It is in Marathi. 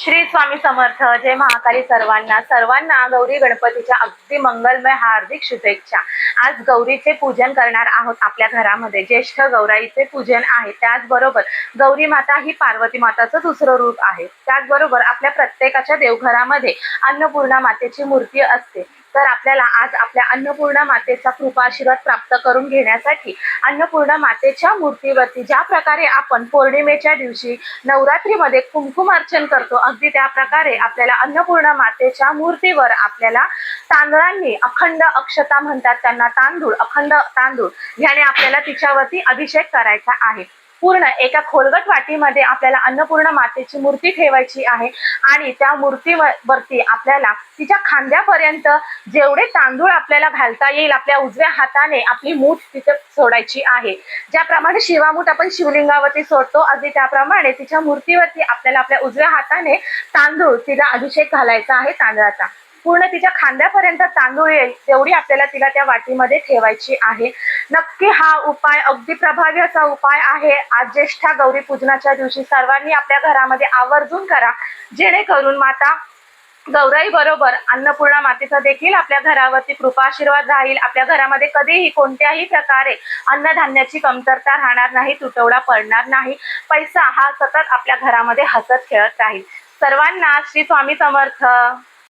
श्री स्वामी समर्थ जय महाकाली सर्वांना. सर्वांना गौरी गणपतीच्या अगदी मंगलमय हार्दिक शुभेच्छा. आज गौरीचे पूजन करणार आहोत आपल्या घरामध्ये. ज्येष्ठ गौराईचे पूजन आहे. त्याचबरोबर गौरी माता ही पार्वती माताचं दुसरं रूप आहे. त्याचबरोबर आपल्या प्रत्येकाच्या देवघरामध्ये अन्नपूर्णा मातेची मूर्ती असते. तर आपल्याला आज आपल्या अन्नपूर्णा मातेचा कृपा आशीर्वाद प्राप्त करून घेण्यासाठी अन्नपूर्णा मातेच्या मूर्तीवरती ज्या प्रकारे आपण पौर्णिमेच्या दिवशी नवरात्रीमध्ये कुंकुम अर्चन करतो अगदी त्या प्रकारे आपल्याला अन्नपूर्णा मातेच्या मूर्तीवर आपल्याला तांदळांनी अखंड अक्षता म्हणतात त्यांना तांदूळ अखंड तांदूळ ह्याने आपल्याला तिच्यावरती अभिषेक करायचा आहे. पूर्ण एका खोलगट वाटीमध्ये आपल्याला अन्नपूर्ण मातेची मूर्ती ठेवायची आहे. आणि त्या मूर्तीवरती आपल्याला तिच्या खांद्यापर्यंत जेवढे तांदूळ आपल्याला घालता येईल आपल्या उजव्या हाताने आपली मूठ तिथे सोडायची आहे. ज्याप्रमाणे शिवामूठ आपण शिवलिंगावरती सोडतो अगदी त्याप्रमाणे तिच्या मूर्तीवरती आपल्याला आपल्या उजव्या हाताने तांदूळ तिला अभिषेक घालायचा आहे तांदळाचा. पूर्ण तिच्या खांद्यापर्यंत तांदूळ येईल तेवढी आपल्याला तिला त्या वाटीमध्ये ठेवायची आहे. नक्की हा उपाय अगदी प्रभावी असा उपाय आहे. आज ज्येष्ठा गौरी पूजनाच्या दिवशी सर्वांनी आपल्या घरामध्ये आवर्जून करा. जेणेकरून माता गौराई बरोबर अन्नपूर्णा मातेचा देखील आपल्या घरावरती कृपा आशीर्वाद राहील. आपल्या घरामध्ये कधीही कोणत्याही प्रकारे अन्नधान्याची कमतरता राहणार नाही तुटवडा पडणार नाही. पैसा हा सतत आपल्या घरामध्ये हसत खेळत राहील. सर्वांना श्री स्वामी समर्थ.